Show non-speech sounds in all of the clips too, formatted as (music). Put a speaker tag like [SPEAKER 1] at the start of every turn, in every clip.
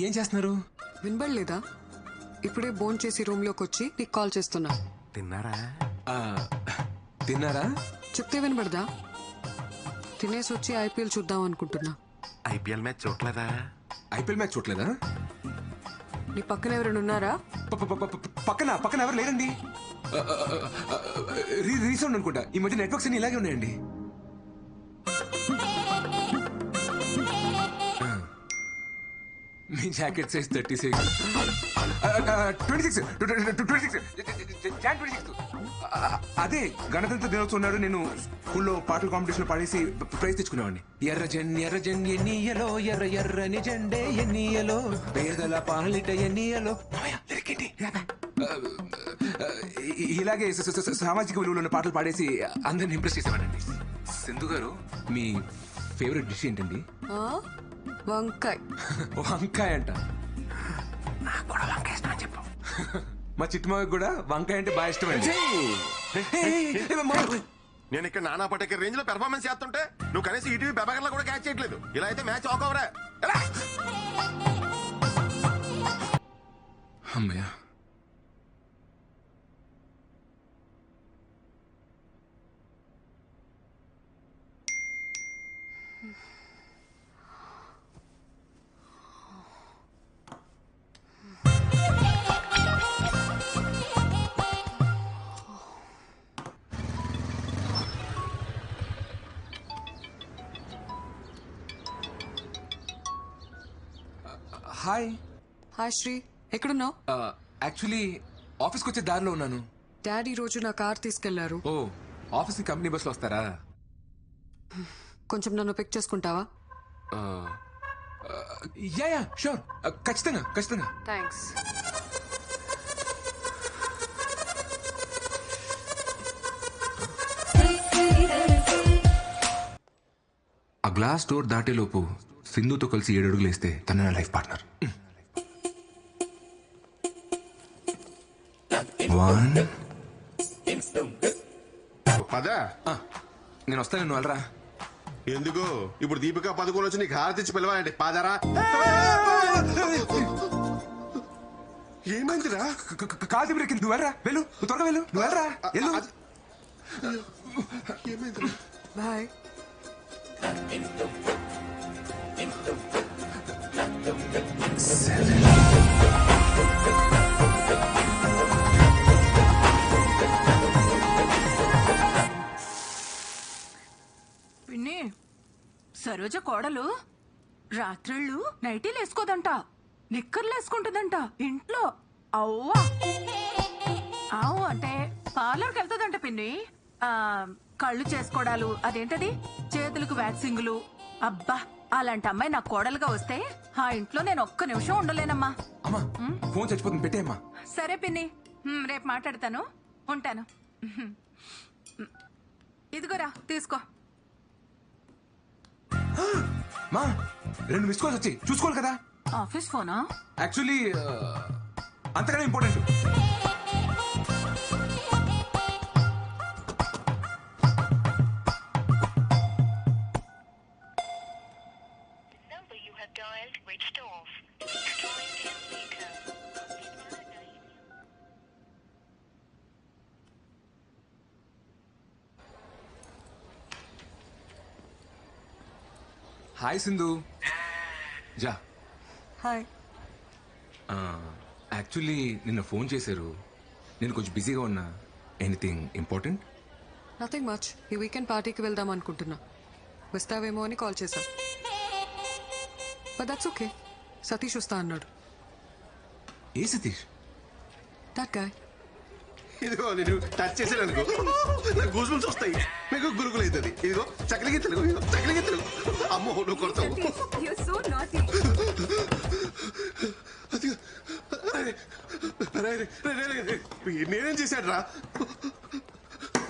[SPEAKER 1] ఏం చేస్తున్నారు?
[SPEAKER 2] వినబడలేదా? ఇప్పుడే బోన్ చేసి రూమ్లోకి వచ్చి నీకు కాల్ చేస్తున్నా.
[SPEAKER 3] తిన్నారా?
[SPEAKER 1] ఆ, తిన్నారా?
[SPEAKER 2] చెప్తే వినబడదా? తినేసి వచ్చి ఐపీఎల్ చూద్దాం అనుకుంటున్నా.
[SPEAKER 3] ఐపీఎల్ మ్యాచ్ చూడలేదా?
[SPEAKER 1] ఐపీఎల్ మ్యాచ్ చూడలేదా?
[SPEAKER 2] నీ పక్కన ఎవరైనా ఉన్నారా?
[SPEAKER 1] ప- ప- ప- ప- పక్కన పక్కన ఎవరు లేరండి? ఆ, ఆ, ఆ, ఆ, రీ- రీసౌండ్ అనుకుంటా. ఈ మధ్య నెట్వర్క్స్ అన్ని ఇలాగే ఉన్నాయండి. మీ jacket size thirty six twenty six twenty six Jan twenty six అదే గణతంత్ర దినోత్సవం నాడు నేను స్కూల్లో పాటల కాంపిటీషన్ పాడేసి ప్రైజ్ తెచ్చుకునేవాడిని. ఎర్ర జెన్ ఎర్ర జెన్ ఎన్నియలో ఎర్ర ఎర్రని జెండే ఎన్నియలో పేదల పాలిట ఎన్నియలో ఇలాగే సామాజిక విలువలు ఉన్న పాటలు పాడేసి అందరిని ఇంప్రెస్ చేసేవాడండి సింధు గారు మీ ఫేవరెట్ డిష్ ఏంటండి?
[SPEAKER 2] వంకాయ్. (laughs)
[SPEAKER 1] వంకాయ అంట.
[SPEAKER 3] నాకు కూడా వంకాయ ఇష్టం అని చెప్పు. (laughs)
[SPEAKER 1] మా చిట్టుమాకి కూడా వంకాయ అంటే బాగా ఇష్టం అండి
[SPEAKER 3] నేను ఇక్కడ నానా పటేకర్ రేంజ్లో పెర్ఫార్మెన్స్ చేస్తుంటే నువ్వు కనీసం ఈటీవీ పెబగర్లో కూడా క్యాచ్ చేయట్లేదు. ఇలా అయితే మ్యాచ్ ఆక్ అవరా
[SPEAKER 1] అమ్మయ్య. హాయ్
[SPEAKER 2] హాయ్ శ్రీ ఎక్కడున్నావు?
[SPEAKER 1] యాక్చువల్లీ ఆఫీస్కి వచ్చే దారిలో ఉన్నాను.
[SPEAKER 2] డాడీ రోజు నా కార్ తీసుకెళ్ళారు.
[SPEAKER 1] ఓ ఆఫీస్కి కంపెనీ బస్లో వస్తారా?
[SPEAKER 2] కొంచెం నన్ను పిక్ చేసుకుంటావా?
[SPEAKER 1] యా యా షూర్ ఖచ్చితంగా ఖచ్చితంగా.
[SPEAKER 2] థ్యాంక్స్
[SPEAKER 1] ఆ గ్లాస్ డోర్ దాటేలోపు సింధుతో కలిసి ఏడు అడుగులు వేస్తే తన నా లైఫ్ పార్ట్నర్. వన్.
[SPEAKER 3] పదా.
[SPEAKER 1] నేను వస్తాను నువ్వు వెళ్ళరా.
[SPEAKER 3] ఎందుకు? ఇప్పుడు దీపిక పదకొండు వచ్చి నీకు హారతి ఇచ్చి పిలవాలంటే పాదరా? ఏమైందిరా?
[SPEAKER 1] కాదు బ్రేక్ నువ్వు వెళ్ళరా? వెళ్ళు నువ్వు త్వరగా వెళ్ళు నువ్వు వెళ్ళరా? వెళ్ళు.
[SPEAKER 3] ఏమైందిరా?
[SPEAKER 2] బాయ్.
[SPEAKER 4] పిన్ని సరోజ కోడలు రాత్రిళ్ళు నైటీలు వేసుకోదంట నిక్కర్లు వేసుకుంటుందంట ఇంట్లో. అవ్వా. అవు అంటే పార్లర్కి వెళ్తుందంట పిన్ని. ఆ, కళ్ళు చేసుకోవడాలు అదేంటది? చేతులకు వ్యాక్సింగులు. అబ్బా. అలాంటి అమ్మాయి నా కోడలుగా వస్తే ఆ ఇంట్లో నేను ఒక్క నిమిషం ఉండలేనమ్మా.
[SPEAKER 1] అమ్మా ఫోన్ చచ్చిపోతుంది పెట్టేయమ్మా.
[SPEAKER 4] సరే పిన్ని. రేపు మాట్లాడతాను. ఉంటాను. ఇదిగోరా తీసుకో.
[SPEAKER 1] మా రెండు మిస్ కాల్స్ వచ్చి చూసుకోవాలి కదా?
[SPEAKER 4] ఆఫీస్ ఫోనా?
[SPEAKER 1] యాక్చువల్లీ అంతకన్నా ఇంపార్టెంట్ హాయ్ సింధు. జా.
[SPEAKER 2] హాయ్.
[SPEAKER 1] యాక్చువల్లీ నిన్న ఫోన్ చేశారు. నేను కొంచెం బిజీగా ఉన్నా. Anything important?
[SPEAKER 2] నథింగ్ మచ్ ఈ వీకెండ్ పార్టీకి వెళ్దాం అనుకుంటున్నా. వస్తావేమో అని కాల్ చేశా. బట్ దట్స్ ఓకే సతీష్ వస్తా అన్నాడు.
[SPEAKER 1] ఏ సతీష్?
[SPEAKER 2] దట్ గాయ్
[SPEAKER 3] ఇదిగో నేను టచ్ చేశాను అనుకో. నాకు గూజులు వస్తాయి. మీకు గురుకులు అవుతుంది. ఇదిగో చక్కలికి తెలుగు ఇదిగో చక్కలికి తెలుగు అమ్మో నువ్వు కొడతావు. నేనేం చేశాడు రా?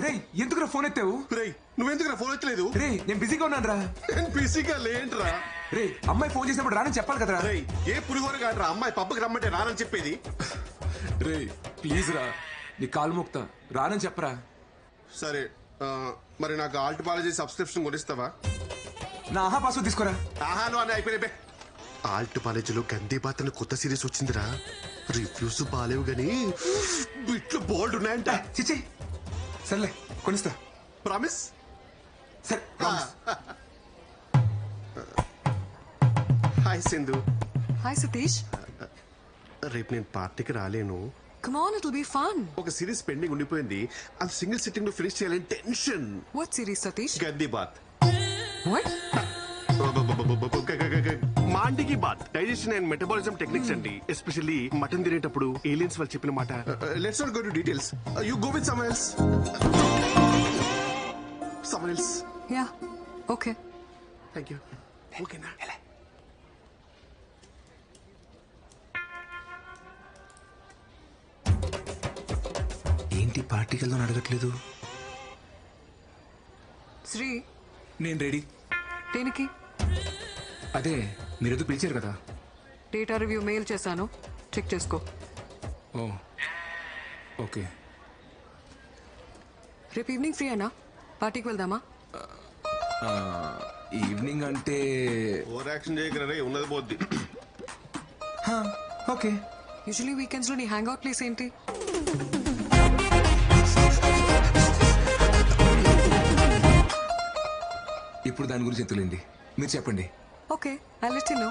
[SPEAKER 1] రే ఎందుకు ఫోన్ ఎత్తావు?
[SPEAKER 3] రేయ్ నువ్వెందుకు నా ఫోన్ వచ్చలేదు
[SPEAKER 1] రే నేను బిజీగా ఉన్నాను రా.
[SPEAKER 3] నేను బిజీగా లేంట్రా
[SPEAKER 1] రే అమ్మాయి ఫోన్ చేసినప్పుడు రానని చెప్పాలి కదరా.
[SPEAKER 3] రేయ్ ఏ పులిహోర కాదురా. అమ్మాయి పబ్బకి రమ్మంటే రానని చెప్పేది.
[SPEAKER 1] రే ప్లీజ్ రా. నీ కాలు మొక్తా రానని చెప్పరా?
[SPEAKER 3] సరే ఆ, మరి నాకు ఆల్ట్ పాలజీ సబ్స్క్రిప్షన్ కొనిస్తావా?
[SPEAKER 1] నా ఆహా పాస్వర్డ్ తీసుకోరా.
[SPEAKER 3] ఆహాలు అని అయిపోయినాయి బే. ఆల్ట్ కాలేజీలో గందీబాత్ అని కొత్త సిరీస్ వచ్చిందిరా. రివ్యూస్ బాలేవు గాని బిట్లు బోల్డ్ ఉన్నాయంట.
[SPEAKER 1] చిచ్చి. సర్లే కొనిస్తా.
[SPEAKER 3] ప్రామిస్.
[SPEAKER 1] సరే promise.
[SPEAKER 3] Hi Sindhu.
[SPEAKER 2] Hi Satish.
[SPEAKER 3] రేపు నేను పార్టీకి రాలేను.
[SPEAKER 2] Come on it be fun
[SPEAKER 3] ఒక సిరీస్ పెండింగ్ ఉండిపోయింది. అది సింగిల్ సిట్టింగ్లో ఫినిష్ చేయాలని టెన్షన్.
[SPEAKER 2] వాట్ సిరీస్ సతీష్
[SPEAKER 3] గందీబాత్
[SPEAKER 2] వాట్
[SPEAKER 3] మాండికి బాత్. డైజెషన్ అండ్ మెటబాలిజం టెక్నిక్స్ అండి. ఎస్పెషల్లీ మటన్ తినేటప్పుడు ఏలియన్స్ వాళ్ళు చెప్పిన మాట. Let's not go to details you go with some else some else
[SPEAKER 2] yeah okay
[SPEAKER 3] thank you ఓకేనా
[SPEAKER 1] పార్టీకి వెళ్దాం అడగట్లేదు
[SPEAKER 2] శ్రీ.
[SPEAKER 1] నేను రెడీ.
[SPEAKER 2] దేనికి?
[SPEAKER 1] అదే మీరేదో పిలిచారు కదా?
[SPEAKER 2] డేటా రివ్యూ మెయిల్ చేశాను. చెక్ చేసుకో.
[SPEAKER 1] Oh okay.
[SPEAKER 2] రేపు ఈవినింగ్ ఫ్రీ అయినా? పార్టీకి వెళ్దామా?
[SPEAKER 1] ఈవినింగ్ అంటే
[SPEAKER 3] ఓవర్ యాక్షన్ చేయగలరే ఉన్నది పోద్ది.
[SPEAKER 1] హా, ఓకే.
[SPEAKER 2] యూజువలీ వీకెండ్స్లో నీ హ్యాంగ్ అవుట్ ప్లేస్ ఏంటి?
[SPEAKER 1] ఇప్పుడు దాని గురించి ఎత్తులేండి. మీరు చెప్పండి.
[SPEAKER 2] Okay I let you know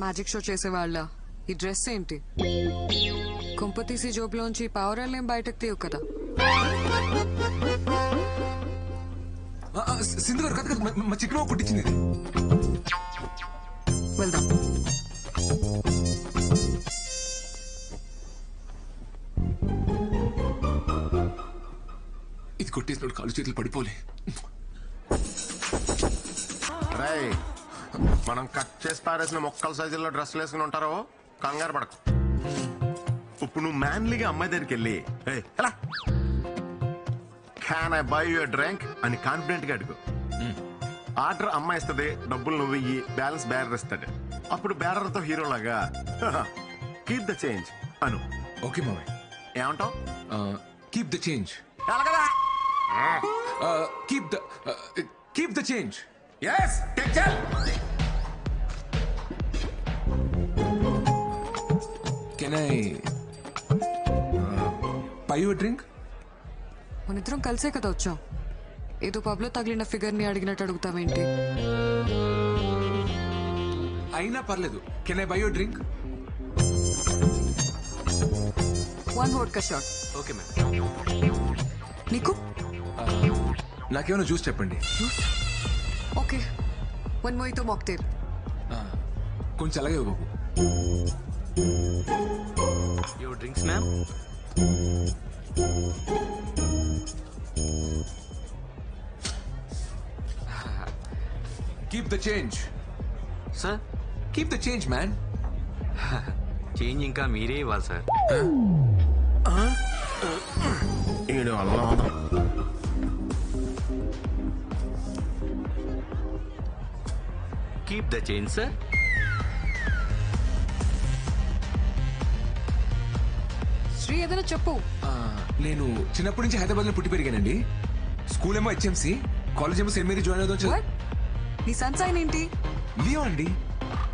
[SPEAKER 2] magic show చేసేవాళ్ళ. ఈ డ్రెస్ ఏంటి? కుంపతీసి జోబులోంచి పావురాలేం బయటకు తీయవు కదా.
[SPEAKER 1] ఆ, ఆ, సింధు గారు కదా మా చిక్కులో కుట్టించింది.
[SPEAKER 2] వెళ్దాం.
[SPEAKER 1] ఇది కొట్టేసినప్పుడు కాలు చేతులు పడిపోలే.
[SPEAKER 5] మనం కట్ చేసి పారేసిన మొక్కల సైజుల్లో డ్రెస్సులు వేసుకుని ఉంటారో? కంగారు పడకు. ఇప్పుడు నువ్వు మ్యాన్లీగా అమ్మాయి దగ్గరికి వెళ్ళి "ఏయ్, ఎలా? Can I buy your drink అని కాన్ఫిడెంట్గా అడుగు. ఆర్డర్ అమ్మాయి ఇస్తుంది డబ్బులు నువ్వు ఇయ్యి బ్యాలెన్స్ బ్యారర్ ఇస్తాడు అప్పుడు బ్యారర్తో హీరోలాగా కీప్ ద చేంజ్ అను.
[SPEAKER 1] ఓకే మామయ్య.
[SPEAKER 5] ఏమంటావు?
[SPEAKER 1] Keep the change
[SPEAKER 5] ఎలాగదా?
[SPEAKER 1] Keep the keep the change
[SPEAKER 5] yes take care
[SPEAKER 1] can I buy drink
[SPEAKER 2] మన ఇద్దరం కలిసే కదా వచ్చాం. ఏదో పబ్లో తగిలిన ఫిగర్ని అడిగినట్టు అడుగుతావేంటి?
[SPEAKER 1] అయినా పర్లేదు. Can I buy your drink
[SPEAKER 2] one vodka shot
[SPEAKER 1] okay ma'am
[SPEAKER 2] నీకు?
[SPEAKER 1] నాకేమైనా జ్యూస్ చెప్పండి
[SPEAKER 2] ఓకే వన్ మోయితో మాక్టేల్
[SPEAKER 1] కొంచెం అలాగే బాబు
[SPEAKER 6] Your drinks, ma'am?
[SPEAKER 1] Keep the change
[SPEAKER 6] Sir,
[SPEAKER 1] keep the change man
[SPEAKER 6] change ఇంకా మీరే ఇవ్వాలి సార్
[SPEAKER 5] ఈడు అల్లం
[SPEAKER 6] keep the change sir
[SPEAKER 2] Sri ఏదైనా చెప్పు.
[SPEAKER 1] నేను చిన్నప్పటి నుంచి హైదరాబాద్లో పుట్టి పెరిగానండి. స్కూల్ ఏమో హెచ్ఎంసి కాలేజ్ ఏమో మేరీ జాయిన్ అవుదాం
[SPEAKER 2] What? నీ సన్సైన్ ఏంటి?
[SPEAKER 1] లియో అండి.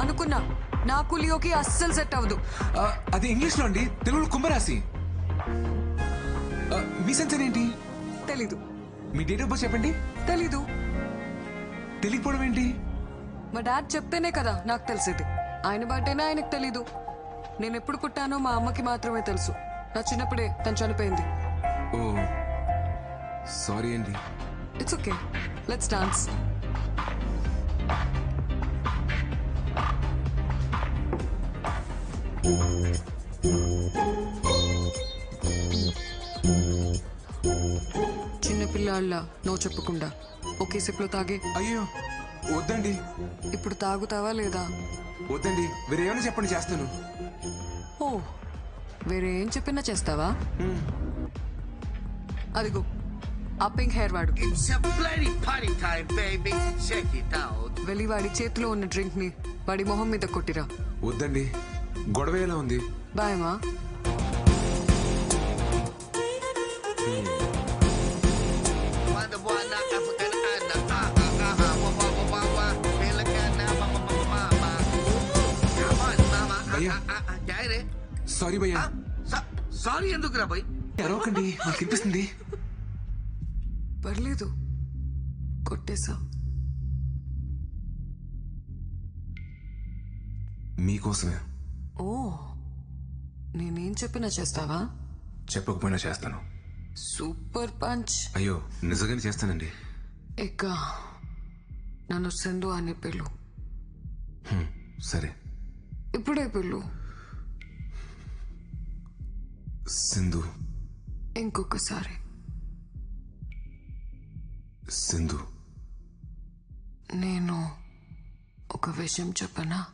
[SPEAKER 2] అనుకున్నా. నాకు లియోకి అస్సలు సెట్ అవ్వదు.
[SPEAKER 1] ఆ, అది ఇంగ్లీష్లో అండి. తెలుగులో కుంభరాశి. ఆ, మీ సెన్స్ ఏంటి?
[SPEAKER 2] తెలీదు.
[SPEAKER 1] మీ డేట్ ఆఫ్ బర్త్ చెప్పండి.
[SPEAKER 2] తెలీదు.
[SPEAKER 1] తెలియకపోవడం ఏంటి?
[SPEAKER 2] మా డాడ్ చెప్తేనే కదా నాకు తెలిసేది. ఆయన బర్త్డేనే ఆయనకు తెలీదు. నేను ఎప్పుడు పుట్టానో మా అమ్మకి మాత్రమే తెలుసు. నా చిన్నప్పుడే తను చనిపోయింది.
[SPEAKER 1] ఓ సారీ అండి.
[SPEAKER 2] ఇట్స్ ఓకే లెట్స్ డాన్స్ చిన్నపిల్లాళ్ళ నో చెప్పకుండా ఒకే సిప్లో తాగే.
[SPEAKER 1] అయ్యో వద్దండి.
[SPEAKER 2] ఇప్పుడు తాగుతావా లేదా?
[SPEAKER 1] వద్దండి. వేరే ఏమైనా చెప్పండి చేస్తాను.
[SPEAKER 2] ఓ వేరే ఏం చెప్పినా చేస్తావా? అదిగో ఆ పింక్ హెయిర్ వాడు. వెళ్ళి వాడి చేతిలో ఉన్న డ్రింక్ని వాడి మొహం మీద కొట్టిరా.
[SPEAKER 1] వద్దండి. గొడవ ఎలా ఉంది?
[SPEAKER 2] బాయమా
[SPEAKER 1] సారీ భయ్యా.
[SPEAKER 7] సారీ ఎందుకురా భయ్?
[SPEAKER 1] అరవకండి నాకు వినిపిస్తుంది
[SPEAKER 2] పర్లేదు. కొట్టేశా.
[SPEAKER 1] మీకోసమే.
[SPEAKER 2] ఓ నేనేం చెప్పినా చేస్తావా?
[SPEAKER 1] చెప్పకపోయినా చేస్తాను.
[SPEAKER 2] Super punch.
[SPEAKER 1] అయ్యో నిజంగానే చేస్తానండి.
[SPEAKER 2] ఎక్క నన్ను చందు అనే
[SPEAKER 1] పేర్లు సరే.
[SPEAKER 2] ఇప్పుడే పిలు
[SPEAKER 1] సింధు.
[SPEAKER 2] ఇంకొకసారి.
[SPEAKER 1] సింధు.
[SPEAKER 2] నేను ఒక విషయం చెప్పనా?